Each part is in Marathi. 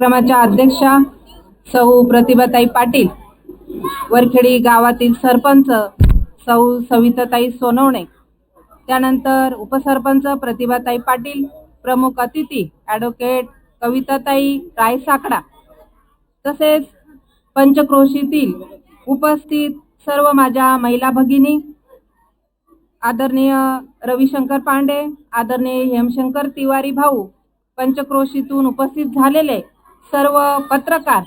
क्रमाच्या अध्यक्षा सौ प्रतिभाताई पाटील वरखेडी गावातील सरपंच सौ सविताताई सोनवणे त्यानंतर उपसरपंच प्रतिभाताई पाटील प्रमुख अतिथी ॲडव्होकेट कविताताई रायसाकडा तसेच पंचक्रोशीतील उपस्थित सर्व माझ्या महिला भगिनी आदरणीय रविशंकर पांडे आदरणीय हेमशंकर तिवारी भाऊ पंचक्रोशीतून उपस्थित झालेले सर्व पत्रकार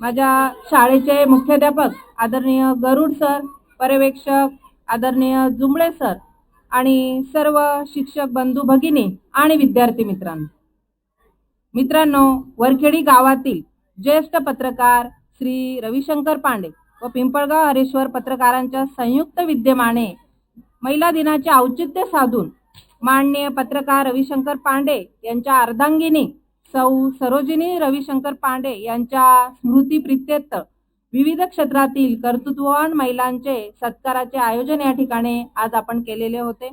माझ्या शाळेचे मुख्याध्यापक आदरणीय गरुड सर पर्यवेक्षक आदरणीय जुंबळे सर आणि सर्व शिक्षक बंधू भगिनी आणि विद्यार्थी मित्रांनो. मित्रांनो वरखेडी गावातील ज्येष्ठ पत्रकार श्री रविशंकर पांडे व पिंपळगाव हरेश्वर पत्रकारांच्या संयुक्त विद्यमाने महिला दिनाचे औचित्य साधून माननीय पत्रकार रविशंकर पांडे यांच्या अर्धांगिनी सौ सरोजिनी रविशंकर पांडे यांच्या स्मृतीप्रित्यर्थ विविध क्षेत्रातील कर्तृत्ववान महिलांचे सत्काराचे आयोजन या ठिकाणी आज आपण केलेले होते.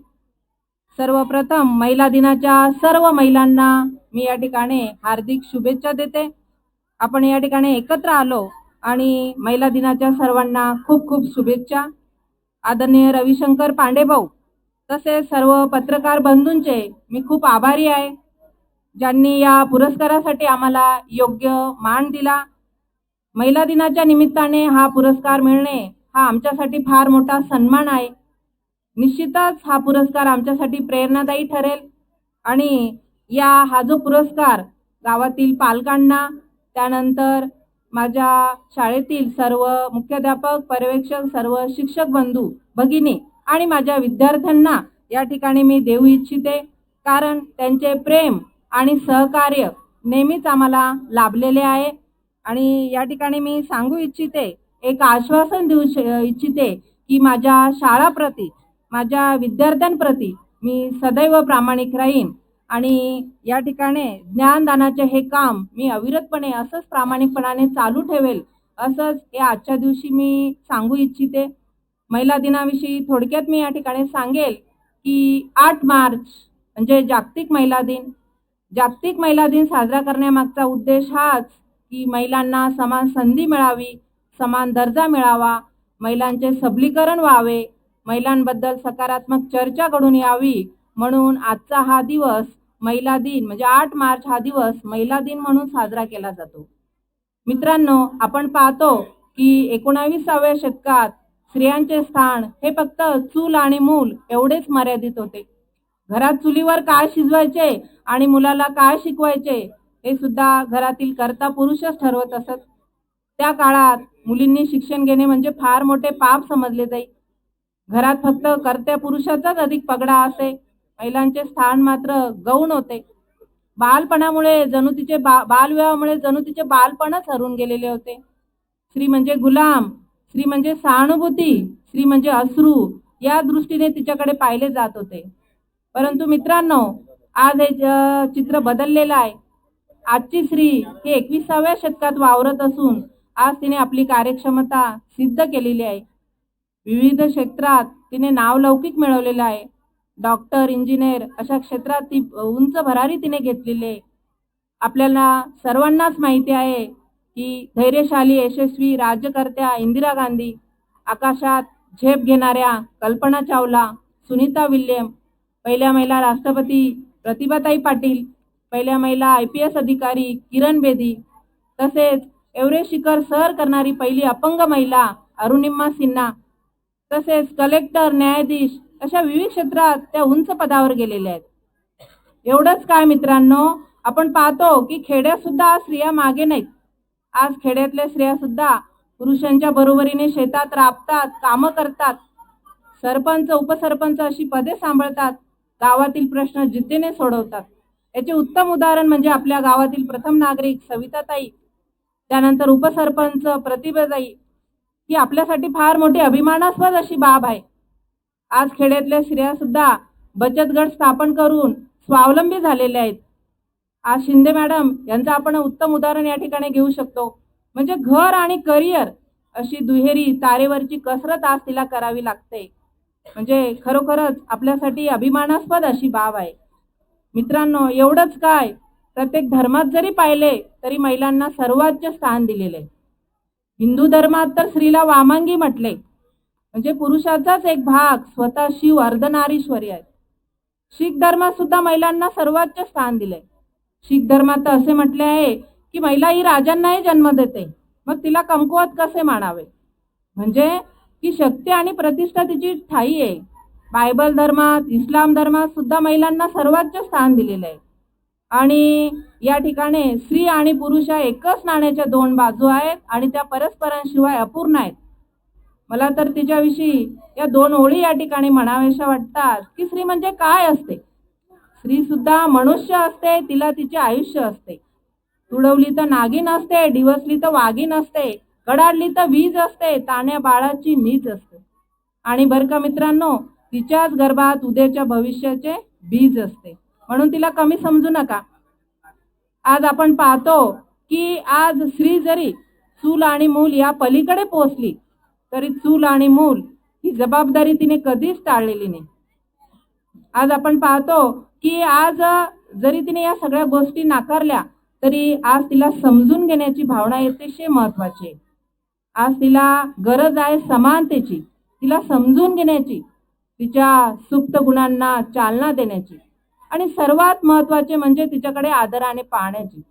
सर्वप्रथम महिला दिनाच्या सर्व महिलांना मी या ठिकाणी हार्दिक शुभेच्छा देते. आपण या ठिकाणी एकत्र आलो आणि महिला दिनाच्या सर्वांना खूप खूप शुभेच्छा. आदरणीय रविशंकर पांडे भाऊ तसेच सर्व पत्रकार बंधूंचे मी खूप आभारी आहे. ज्यांनी या पुरस्कारासाठी आम्हाला योग्य मान दिला. महिला दिनाच्या निमित्ताने हा पुरस्कार मिळणे हा आमच्यासाठी फार मोठा सन्मान आहे. निश्चितच हा पुरस्कार आमच्यासाठी प्रेरणादायी ठरेल. आणि या हा जो पुरस्कार गावातील पालकांना त्यानंतर माझ्या शाळेतील सर्व मुख्याध्यापक पर्यवेक्षक सर्व शिक्षक बंधू भगिनी आणि माझ्या विद्यार्थ्यांना या ठिकाणी मी देऊ इच्छिते. कारण त्यांचे प्रेम आणि सहकार्य नेहमीच आम्हाला लाभलेले आहे. आणि या ठिकाणी मी सांगू इच्छिते एक आश्वासन देऊ श- इच्छिते की माझ्या शाळाप्रती माझ्या विद्यार्थ्यांप्रती मी सदैव प्रामाणिक राहीन. आणि या ठिकाणी ज्ञानदानाचे हे काम मी अविरतपणे असंच प्रामाणिकपणाने चालू ठेवेल असंच या आजच्या दिवशी मी सांगू इच्छिते. महिला दिनाविषयी थोडक्यात मी या ठिकाणी सांगेल की आठ मार्च म्हणजे जागतिक महिला दिन जागतिक महिला दिन साजरा करण्यामागचा उद्देश हाच की महिलांना समान संधी मिळावी समान दर्जा मिळावा महिलांचे सबलीकरण व्हावे महिलांबद्दल सकारात्मक चर्चा घडून यावी. म्हणून आजचा हा दिवस महिला दिन म्हणजे आठ मार्च हा दिवस महिला दिन म्हणून साजरा केला जातो. मित्रांनो आपण पाहतो की एकोणावीसाव्या शतकात स्त्रियांचे स्थान हे फक्त चूल आणि मूल एवढेच मर्यादित होते. घरात चुलीवर काय शिजवायचे आणि मुलाला काय शिकवायचे हे सुद्धा घरातील कर्ता पुरुषच ठरवत असत. त्या काळात मुलींनी शिक्षण घेणे म्हणजे फार मोठे पाप समजले जाई. घरात फक्त कर्त्या पुरुषाचाच अधिक पगडा असे. महिलांचे स्थान मात्र गौण होते. बालपणामुळे जणू तिचे बा बालविवाहामुळे जणू तिचे बालपणच हरून गेलेले होते. स्त्री म्हणजे गुलाम स्त्री म्हणजे सहानुभूती स्त्री म्हणजे अश्रू या दृष्टीने तिच्याकडे पाहिले जात होते. परंतु मित्रांनो आज हे चित्र बदललेलं आहे. आजची स्त्री हे एकविसाव्या शतकात वावरत असून आज तिने आपली कार्यक्षमता सिद्ध केलेली आहे. विविध क्षेत्रात तिने नावलौकिक मिळवलेलं आहे. डॉक्टर इंजिनियर अशा क्षेत्रात ती उंच भरारी तिने घेतलेली आहे. आपल्याला सर्वांनाच माहिती आहे की धैर्यशाली यशस्वी राज्यकर्त्या इंदिरा गांधी आकाशात झेप घेणाऱ्या कल्पना चावला सुनीता विल्यम पहिल्या महिला राष्ट्रपती प्रतिभाताई पाटील पहिल्या महिला आय पी एस अधिकारी किरण बेदी तसेच एव्हरेस्ट शिखर सर करणारी पहिली अपंग महिला अरुणिमा सिन्हा तसेच कलेक्टर न्यायाधीश अशा विविध क्षेत्रात त्या उंच पदावर गेलेल्या आहेत. एवढंच काय मित्रांनो आपण पाहतो की खेड्यातसुद्धा आज स्त्रिया मागे नाहीत. आज खेड्यातल्या स्त्रिया सुद्धा पुरुषांच्या बरोबरीने शेतात राबतात कामं करतात. सरपंच उपसरपंच अशी पदे सांभाळतात. गावातील प्रश्न जिद्दीने सोडवतात. याचे उत्तम उदाहरण म्हणजे आपल्या गावातील प्रथम नागरिक सविताताई त्यानंतर उपसरपंच प्रतिभाताई ही आपल्यासाठी फार मोठी अभिमानास्पद अशी बाब आहे. आज खेड्यातल्या स्त्रिया सुद्धा बचत गट स्थापन करून स्वावलंबी झालेल्या आहेत. आज शिंदे मॅडम यांचं आपण उत्तम उदाहरण या ठिकाणी घेऊ शकतो. म्हणजे घर आणि करिअर अशी दुहेरी तारेवरची कसरत आज तिला करावी लागते. म्हणजे खरोखरच आपल्यासाठी अभिमानास्पद अशी बाब आहे. मित्रांनो एवढंच काय? प्रत्येक धर्मात जरी पाहिले तरी महिलांना सर्वोच्च स्थान दिलेले हिंदू धर्मात तर स्त्रीला वामांगी म्हटले. म्हणजे पुरुषाचाच एक भाग स्वतः शिव अर्धनारीश्वरी आहे शीख धर्मात सुद्धा महिलांना सर्वोच्च स्थान दिले शीख धर्मात तर असे म्हटले आहे की महिला ही राजांनाही जन्म देते. मग तिला कमकुवत कसे मानावे? म्हणजे की शक्ती आणि प्रतिष्ठा तिची ठाई आहे. बायबल धर्मात इस्लाम धर्मात सुद्धा महिलांना सर्वोच्च स्थान दिलेलं आहे. आणि या ठिकाणी स्त्री आणि पुरुष या एकच नाण्याच्या दोन बाजू आहेत आणि त्या परस्परांशिवाय अपूर्ण आहेत. मला तर तिच्याविषयी या दोन ओळी या ठिकाणी म्हणाव्याशा वाटतात की स्त्री म्हणजे काय असते? स्त्री सुद्धा मनुष्य असते तिला तिचे आयुष्य असते. तुडवली तर नागिन असते डिवसली तर वाघीण असते. कडाडली तर वीज असते ताण्या बाळाची मीज असते. आणि बरं का मित्रांनो तिच्याच गर्भात उद्याच्या भविष्याचे बीज असते. म्हणून तिला कमी समजू नका. आज आपण पाहतो की आज स्त्री जरी चूल आणि मूल या पलीकडे पोहोचली तरी चूल आणि मूल ही जबाबदारी तिने कधीच टाळलेली नाही. आज आपण पाहतो की आज जरी तिने या सगळ्या गोष्टी नाकारल्या तरी आज तिला समजून घेण्याची भावना अतिशय महत्वाची आहे. आज तिला गरज आहे समानतेची. तिला समजून घेण्याची. तिच्या सुप्त गुणांना चालना देण्याची. आणि सर्वात महत्त्वाचे म्हणजे तिच्याकडे आदराने पाहण्याची.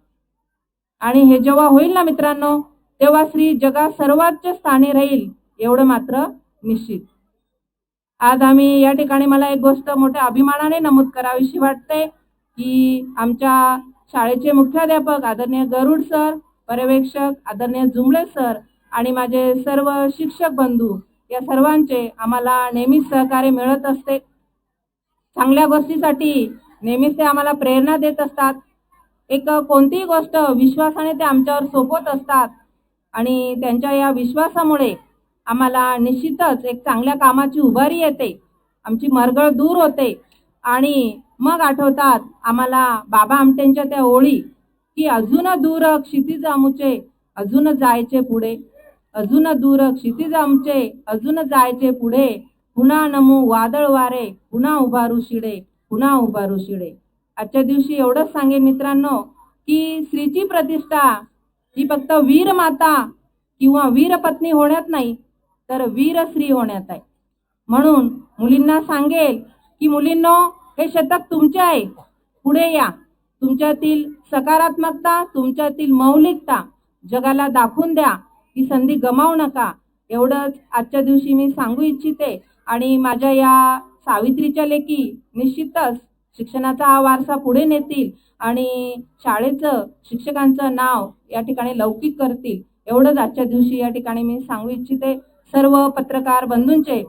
आणि हे जेव्हा होईल ना मित्रांनो तेव्हा स्त्री जगात सर्वोच्च स्थानी राहील एवढं मात्र निश्चित. आज आम्ही या ठिकाणी मला एक गोष्ट मोठ्या अभिमानाने नमूद करावीशी वाटते की आमच्या शाळेचे मुख्याध्यापक आदरणीय गरुड सर पर्यवेक्षक आदरणीय जुंबळे सर आणि माझे सर्व शिक्षक बंधू या सर्वांचे आम्हाला नेहमीच सहकार्य मिळत असते. चांगल्या गोष्टीसाठी नेहमीच ते आम्हाला प्रेरणा देत असतात. एक कोणतीही गोष्ट विश्वासाने ते आमच्यावर सोपवत असतात आणि त्यांच्या या विश्वासामुळे आम्हाला निश्चितच एक चांगल्या कामाची उभारी येते. आमची मरगळ दूर होते आणि मग आठवतात आम्हाला बाबा आमट्यांच्या त्या ओळी की अजून दूर क्षितिज अमुचे अजून जायचे पुढे. अजून दूर क्षितिज आमचे अजून जायचे पुढे. पुन्हा नमू वादळ वारे पुन्हा उभारू शिडे पुन्हा उभारू शिडे. आजच्या दिवशी एवढंच सांगेन मित्रांनो की स्त्रीची प्रतिष्ठा ही फक्त वीर माता किंवा वीर पत्नी होण्यात नाही तर वीर स्त्री होण्यात आहे. म्हणून मुलींना सांगेल की मुलींनो हे शतक तुमचे आहे. पुढे या. तुमच्यातील सकारात्मकता तुमच्यातील मौलिकता जगाला दाखवून द्या. ही संधी गमावू नका. एवढंच आजच्या दिवशी मी सांगू इच्छिते आणि माझ्या या सावित्रीच्या लेखी निश्चितच शिक्षणाचा हा वारसा पुढे नेतील आणि शाळेचं शिक्षकांचं नाव या ठिकाणी लौकिक करतील. एवढंच आजच्या दिवशी या ठिकाणी मी सांगू इच्छिते. सर्व पत्रकार बंधूंचे